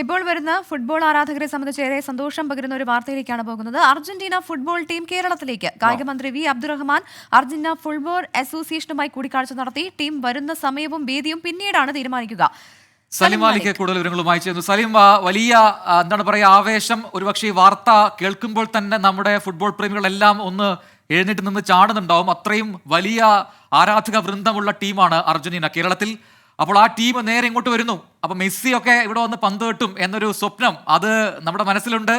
ഇപ്പോൾ വരുന്ന ഫുട്ബോൾ ആരാധകരെ സംബന്ധിച്ച് ഏറെ സന്തോഷം പകരുന്ന ഒരു വാർത്തയിലേക്കാണ് പോകുന്നത്. അർജന്റീന ഫുട്ബോൾ ടീം കേരളത്തിലേക്ക്. കായിക മന്ത്രി വി അബ്ദുറഹ്മാൻ അർജന്റീന ഫുട്ബോൾ അസോസിയേഷനുമായി കൂടിക്കാഴ്ച നടത്തി. ടീം വരുന്ന സമയവും വേദിയും പിന്നീടാണ് തീരുമാനിക്കുക. സലിം മാലിക്ക് കൂടുതൽ വിവരങ്ങളുമായി ചേർന്നു സലിം വലിയ എന്താണ് പറയുക ആവേശം ഒരുപക്ഷെ ഈ വാർത്ത കേൾക്കുമ്പോൾ തന്നെ നമ്മുടെ ഫുട്ബോൾ പ്രേമികളെല്ലാം ഒന്ന് എഴുന്നേറ്റ് നിന്ന് ചാടുന്നുണ്ടാവും. അത്രയും വലിയ ആരാധക വൃന്ദമുള്ള ടീമാണ് അർജന്റീന കേരളത്തിൽ. അപ്പോൾ ആ ടീം നേരെ ഇങ്ങോട്ട് വരുന്നു. അപ്പോൾ മെസ്സി ഒക്കെ ഇവിടെ വന്ന് പന്ത് കെട്ടും എന്നൊരു സ്വപ്നം അത് നമ്മുടെ മനസ്സിലുണ്ട്.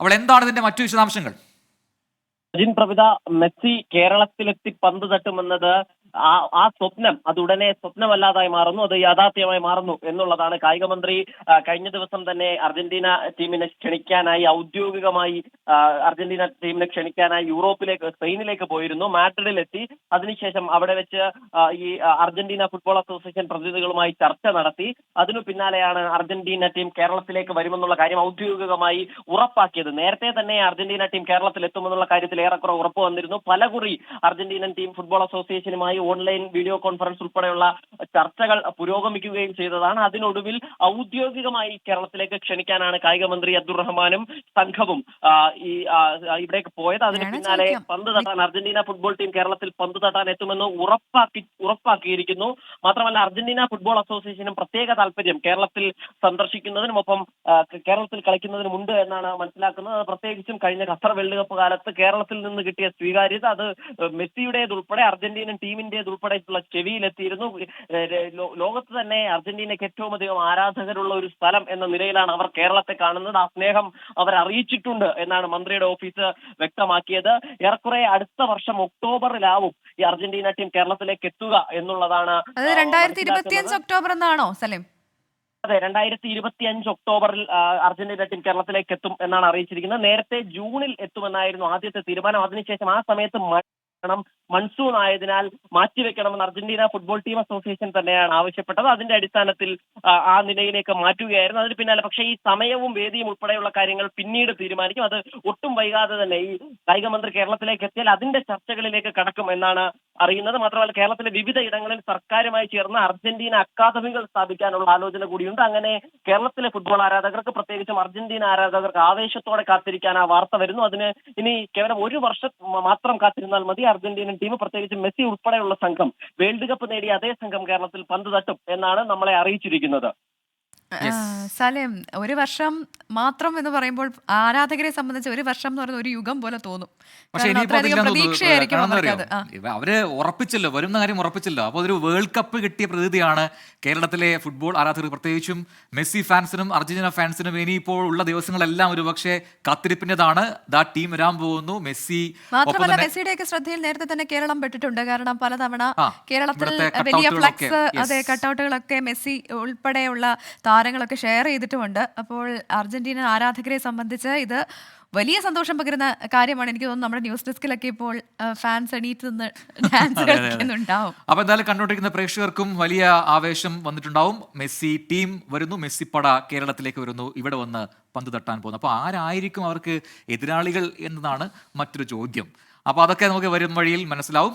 അപ്പോൾ എന്താണ് ഇതിന്റെ മറ്റു വിശദാംശങ്ങൾ? അജിൻ പ്രവിത മെസ്സി കേരളത്തിലെത്തി പന്ത് തട്ടുമെന്നത് ആ ആ സ്വപ്നം അതുടനെ സ്വപ്നമല്ലാതായി മാറുന്നു അത് യാഥാർത്ഥ്യമായി മാറുന്നു എന്നുള്ളതാണ് കായിക മന്ത്രി കഴിഞ്ഞ ദിവസം തന്നെ അർജന്റീന ടീമിനെ ക്ഷണിക്കാനായി ഔദ്യോഗികമായി അർജന്റീന ടീമിനെ ക്ഷണിക്കാനായി യൂറോപ്പിലേക്ക് സ്പെയിനിലേക്ക് പോയിരുന്നു. മാഡ്രിഡിലെത്തി. അതിനുശേഷം അവിടെ വെച്ച് ഈ അർജന്റീന ഫുട്ബോൾ അസോസിയേഷൻ പ്രതിനിധികളുമായി ചർച്ച നടത്തി. അതിനു പിന്നാലെയാണ് അർജന്റീന ടീം കേരളത്തിലേക്ക് വരുമെന്നുള്ള കാര്യം ഔദ്യോഗികമായി ഉറപ്പാക്കിയത്. നേരത്തെ തന്നെ അർജന്റീന ടീം കേരളത്തിൽ എത്തുമെന്നുള്ള കാര്യത്തിൽ ഏറെക്കുറെ ഉറപ്പ് വന്നിരുന്നു. പലകുറി അർജന്റീനൻ ടീം ഫുട്ബോൾ അസോസിയേഷനുമായി ഓൺലൈൻ വീഡിയോ കോൺഫറൻസ് ഉൾപ്പെടെയുള്ള ചർച്ചകൾ പുരോഗമിക്കുകയും ചെയ്തതാണ്. അതിനൊടുവിൽ ഔദ്യോഗികമായി കേരളത്തിലേക്ക് ക്ഷണിക്കാനാണ് കായിക മന്ത്രി അബ്ദുറഹ്മാനും സംഘവും ഈ ഇവിടേക്ക് പോയത്. അതിന് പിന്നാലെ പന്ത് തട്ടാൻ അർജന്റീന ഫുട്ബോൾ ടീം കേരളത്തിൽ പന്ത് തട്ടാൻ എത്തുമെന്ന് ഉറപ്പാക്കി ഉറപ്പാക്കിയിരിക്കുന്നു. മാത്രമല്ല അർജന്റീന ഫുട്ബോൾ അസോസിയേഷനും പ്രത്യേക താല്പര്യം കേരളത്തിൽ സന്ദർശിക്കുന്നതിനും ഒപ്പം കേരളത്തിൽ കളിക്കുന്നതിനും ഉണ്ട് എന്നാണ് മനസ്സിലാക്കുന്നത്. പ്രത്യേകിച്ചും കഴിഞ്ഞ ഖത്തർ വേൾഡ് കപ്പ് കാലത്ത് കേരളത്തിൽ നിന്ന് കിട്ടിയ സ്വീകാര്യത അത് മെസ്സിയുടേതുൾപ്പെടെ അർജന്റീനൻ ടീമിന്റേതുൾപ്പെടെയുള്ള ചെവിയിലെത്തിയിരുന്നു. ലോകത്ത് തന്നെ അർജന്റീനയ്ക്ക് ഏറ്റവും അധികം ആരാധകരുള്ള ഒരു സ്ഥലം എന്ന നിലയിലാണ് അവർ കേരളത്തെ കാണുന്നത്. ആ സ്നേഹം അവർ അറിയിച്ചിട്ടുണ്ട് എന്നാണ് മന്ത്രിയുടെ ഓഫീസ് വ്യക്തമാക്കിയത്. ഏറെക്കുറെ അടുത്ത വർഷം ഒക്ടോബറിലാവും ഈ അർജന്റീന ടീം കേരളത്തിലേക്ക് എത്തുക എന്നുള്ളതാണ് രണ്ടായിരത്തി. ഇരുപത്തിയഞ്ച് ഒക്ടോബർ എന്നാണോ സലിം? അതെ രണ്ടായിരത്തി ഇരുപത്തി അഞ്ച് ഒക്ടോബറിൽ അർജന്റീന ടീം കേരളത്തിലേക്ക് എത്തും എന്നാണ് അറിയിച്ചിരിക്കുന്നത്. നേരത്തെ ജൂണിൽ എത്തുമെന്നായിരുന്നു ആദ്യത്തെ തീരുമാനം. അതിനുശേഷം ആ സമയത്ത് മഴ കാരണം മൺസൂൺ ആയതിനാൽ മാറ്റിവെക്കണമെന്ന് അർജന്റീന ഫുട്ബോൾ ടീം അസോസിയേഷൻ തന്നെയാണ് ആവശ്യപ്പെട്ടത്. അതിന്റെ അടിസ്ഥാനത്തിൽ ആ, നിലയിലേക്ക് മാറ്റുകയായിരുന്നു. അതിന് പിന്നാലെ പക്ഷേ ഈ സമയവും വേദിയും ഉൾപ്പെടെയുള്ള കാര്യങ്ങൾ പിന്നീട് തീരുമാനിക്കും. അത് ഒട്ടും വൈകാതെ തന്നെ ഈ കായിക മന്ത്രി കേരളത്തിലേക്ക് എത്തിയാൽ അതിന്റെ ചർച്ചകളിലേക്ക് കടക്കും എന്നാണ് അറിയുന്നത്. മാത്രമല്ല കേരളത്തിലെ വിവിധ ഇടങ്ങളിൽ സർക്കാരുമായി ചേർന്ന് അർജന്റീന അക്കാദമികൾ സ്ഥാപിക്കാനുള്ള ആലോചന കൂടിയുണ്ട്. അങ്ങനെ കേരളത്തിലെ ഫുട്ബോൾ ആരാധകർക്ക് പ്രത്യേകിച്ചും അർജന്റീന ആരാധകർക്ക് ആവേശത്തോടെ കാത്തിരിക്കാൻ ആ വാർത്ത വരുന്നു. അതിന് ഇനി കേവലം ഒരു വർഷം മാത്രം കാത്തിരുന്നാൽ മതി. അർജന്റീനൻ ടീം പ്രത്യേകിച്ച് മെസ്സി ഉൾപ്പെടെയുള്ള സംഘം. വേൾഡ് കപ്പ് നേടിയ അതേ സംഘം കേരളത്തിൽ പന്ത് തട്ടും എന്നാണ് നമ്മളെ അറിയിച്ചിരിക്കുന്നത്. സലിം ഒരു വർഷം മാത്രം എന്ന് പറയുമ്പോൾ ആരാധകരെ സംബന്ധിച്ച് ഒരു വർഷം എന്ന് പറയുന്നത് ഒരു യുഗം പോലെ തോന്നും. അവർ ഉറപ്പിച്ചല്ലോ വരുന്ന കാര്യം ഉറപ്പിച്ചല്ലോ. അപ്പോൾ ഒരു വേൾഡ് കപ്പ് കിട്ടിയ പ്രതീതിയാണ് കേരളത്തിലെ ഫുട്ബോൾ ആരാധകർ പ്രത്യേകിച്ചും മെസ്സി ഫാൻസിനും അർജന്റീന ഫാൻസിനും ഇനിയിപ്പോൾ ഉള്ള ദിവസങ്ങളെല്ലാം ഒരു പക്ഷേ കാത്തിരിപ്പിന്റെതാണ്. ദാ ടീം വരാൻ പോകുന്നു. മെസ്സി മാത്രമല്ല മെസ്സിയുടെ മെസ്സിയുടെയൊക്കെ ശ്രദ്ധയിൽ നേരത്തെ തന്നെ കേരളം പെട്ടിട്ടുണ്ട്. കാരണം പലതവണ കേരളത്തിൽ വലിയ ഫ്ലക്സ് അതെ കട്ടൗട്ടുകളൊക്കെ മെസ്സി ഉൾപ്പെടെയുള്ള താരങ്ങളൊക്കെ ഷെയർ ചെയ്തിട്ടുമുണ്ട്. അപ്പോൾ അർജന്റീന ആരാധകരെ സംബന്ധിച്ച് ഇത് വലിയ സന്തോഷം പകരുന്ന കാര്യമാണ്. എനിക്ക് തോന്നുന്നു നമ്മുടെ ന്യൂസ് ഡെസ്കിലൊക്കെ ഇപ്പോൾ ഫാൻസ് എണീറ്റ് നിന്ന് ഡാൻസ്. കളിക്കുന്നുണ്ടാവും. അപ്പൊ എന്തായാലും കണ്ടുകൊണ്ടിരിക്കുന്ന പ്രേക്ഷകർക്കും വലിയ ആവേശം വന്നിട്ടുണ്ടാവും. മെസ്സി ടീം വരുന്നു. മെസ്സി പട കേരളത്തിലേക്ക് വരുന്നു. ഇവിടെ വന്ന് പന്ത് തട്ടാൻ പോകുന്നു. അപ്പോൾ ആരായിരിക്കും അവർക്ക് എതിരാളികൾ എന്നതാണ് മറ്റൊരു ചോദ്യം. അപ്പോൾ അതൊക്കെ നമുക്ക് വരും വഴിയിൽ മനസ്സിലാവും.